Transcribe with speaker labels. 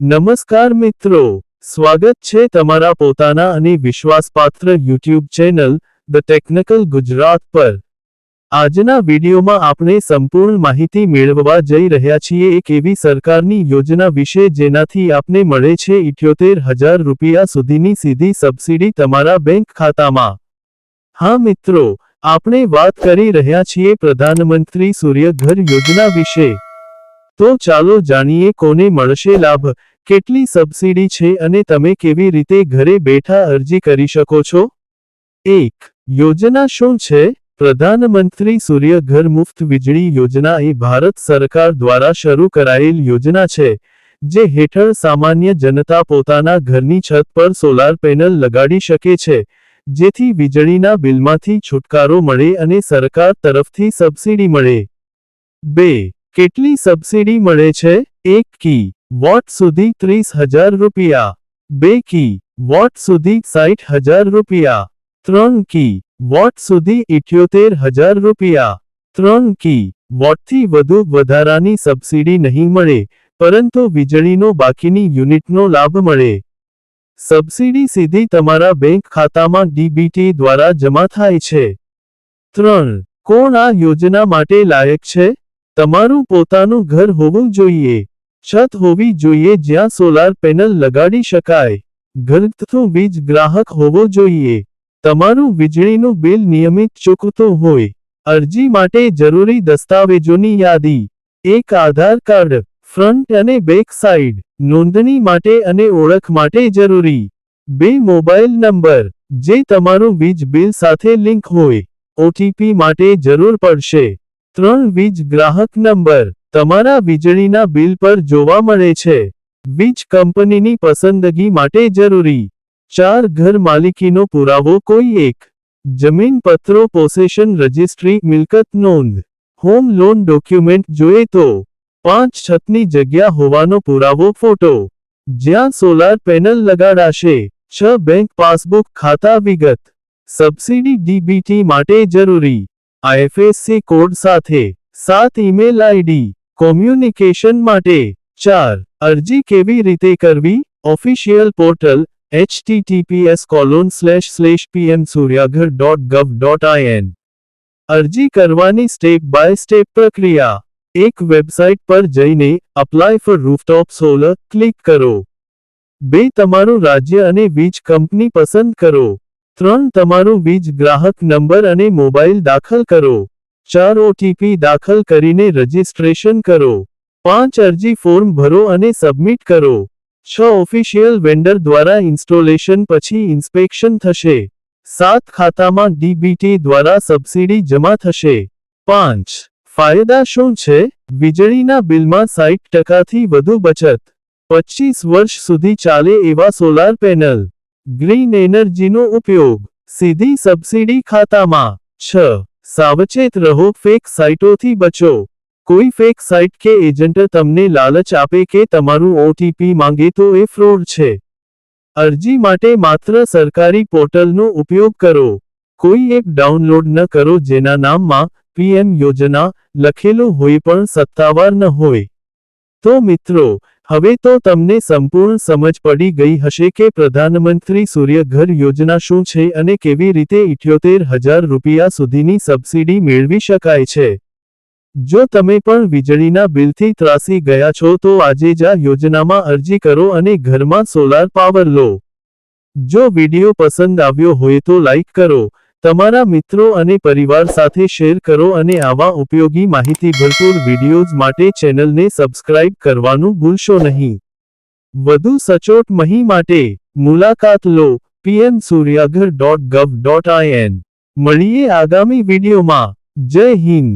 Speaker 1: નમસ્કાર મિત્રો, સ્વાગત છે તમારા પોતાના અને વિશ્વાસપાત્ર YouTube channel the technical Gujarat પર. આજના વિડીયોમાં આપણે સંપૂર્ણ માહિતી મેળવવા જઈ રહ્યા છીએ એક એવી સરકારની યોજના વિશે જેનાથી આપને મળે છે ઇઠ્યોતેર હજાર રૂપિયા સુધીની સીધી સબસિડી તમારા બેંક ખાતામાં. હા મિત્રો, આપણે વાત કરી રહ્યા છીએ પ્રધાનમંત્રી સૂર્યઘર યોજના વિશે. તો ચાલો જાણીએ કોને મળશે લાભ, કેટલી સબસિડી છે અને તમે કેવી રીતે ઘરે બેઠા અરજી કરી શકો છો? એક, યોજના શું છે? પ્રધાનમંત્રી સૂર્યઘર મુફ્ત વીજળી યોજના એ ભારત સરકાર દ્વારા શરૂ કરાયેલ યોજના છે, જે હેઠળ સામાન્ય જનતા પોતાના ઘરની છત પર સોલાર પેનલ લગાડી શકે છે, જેથી વીજળીના બિલમાંથી છુટકારો મળે અને સરકાર તરફથી સબસિડી મળે. બે કેટલી સબસિડી મળે છે? એક કી, વોટ સુધી ત્રીસ હજાર રૂપિયા. બે કી, વોટ સુધી સાઠ હજાર રૂપિયા. ત્રણ કી, વોટ સુધી ઇઠ્યોતેર હજાર રૂપિયા. ત્રણ કી, વોટથી વધુ વધારાની સબસિડી નહીં મળે, પરંતુ વીજળીનો બાકીની યુનિટનો લાભ મળે. સબસિડી સીધી તમારા બેંક ખાતામાં ડીબીટી દ્વારા જમા થાય છે. ત્રણ, કોણ આ યોજના માટે લાયક છે? તમારું પોતાનું ઘર હોવું જોઈએ. છત હોવી જોઈએ જ્યાં સોલાર પેનલ લગાડી શકાય. ઘરથું વીજ ગ્રાહક હોવો જોઈએ. તમારું વીજળીનું બિલ નિયમિત ચૂકતું હોય. અરજી માટે જરૂરી દસ્તાવેજોની યાદી. એક આધાર કાર્ડ, ફ્રન્ટ અને બેક સાઇડ નોંધણી માટે અને ઓળખ માટે જરૂરી. બે મોબાઈલ નંબર, જે તમારું વીજ બિલ સાથે લિંક હોય. ઓટીપી માટે જરૂર પડશે. ત્રણ વીજ ગ્રાહક નંબર તમારા વીજળીના બિલ પર જોવા મળે છે. વીજ કંપનીની પસંદગી માટે જરૂરી. ચાર ઘર માલિકીનો પુરાવો કોઈ એક. જમીન પત્રો પોસેશન રજિસ્ટ્રી મિલકત નોંધ. હોમ લોન ડોક્યુમેન્ટ જોઈએ તો. પાંચ છતની જગ્યા હોવાનો પુરાવો ફોટો. જ્યાં સોલાર પેનલ લગાડાશે. છ બેંક પાસબુક ખાતા વિગત. સબસિડી ડીબીટી માટે જરૂરી. આઈએફએસસી કોડ સાથે સાત ઈમેલ આઈડી, કોમ્યુનિકેશન માટે ચાર. અરજી કેવી રીતે કરવી? Official portal https colon slash slash pm suryaghar dot gov dot IN. અરજી કરવાની સ્ટેપ બાય સ્ટેપ પ્રક્રિયા. એક વેબસાઇટ પર જઈને apply for rooftop solar click કરો. બે, તમારું રાજ્ય અને વીજ કંપની પસંદ કરો. ત્રણ, તમારું વીજ ગ્રાહક નંબર અને મોબાઈલ દાખલ કરો. ચાર, ઓટીપી દાખલ કરીને રજિસ્ટ્રેશન કરો. પાંચ, અરજી ફોર્મ ભરો અને સબમિટ કરો. છ, ઓફિશિયલ વેન્ડર દ્વારા ઇન્સ્ટોલેશન પછી ઇન્સ્પેક્શન થશે. સાત, ખાતામાં ડીબીટી દ્વારા સબસિડી જમા થશે. પાંચ, ફાયદા શું છે? વીજળીના બિલમાં સાઠ ટકાથી વધુ બચત. પચીસ વર્ષ સુધી ચાલે એવા સોલાર પેનલ. ગ્રીન એનર્જીનો ઉપયોગ. સીધી સબસિડી ખાતામાં. છ. સાવચેત રહો, ફેક સાઇટોથી બચો. કોઈ ફેક સાઇટ કે એજન્ટ તમને લાલચ આપે કે તમારું ઓટીપી માંગે તો એ ફ્રોડ છે. અરજી માટે માત્ર સરકારી પોર્ટલનો ઉપયોગ કરો. કોઈ એપ ડાઉનલોડ ન કરો જેના નામમાં પીએમ યોજના લખેલું હોય પણ સત્તાવાર ન હોય. તો મિત્રો હવે તો તમને સંપૂર્ણ સમજ પડી ગઈ હશે કે પ્રધાનમંત્રી સૂર્યઘર યોજના શું છે અને કેવી રીતે ઇઠ્યોતેર હજાર રૂપિયા સુધીની સબસિડી મેળવી શકાય છે. જો તમે પણ વીજળીના બિલથી ત્રાસી ગયા છો તો આજે જ આ યોજનામાં અરજી કરો અને ઘરમાં સોલાર પાવર લો. જો વિડિયો પસંદ આવ્યો હોય તો લાઈક કરો તમારા મિત્રો અને પરિવાર સાથે શેર કરો અને આવા ઉપયોગી માહિતી ભરપૂર વિડિયોઝ માટે ચેનલને સબસ્ક્રાઇબ કરવાનું ભૂલશો નહીં. વધુ સચોટ મહી માટે મુલાકાત લો PM Suryaghar dot gov dot IN મળીએ આગામી વિડીયોમાં. જય હિન્દ.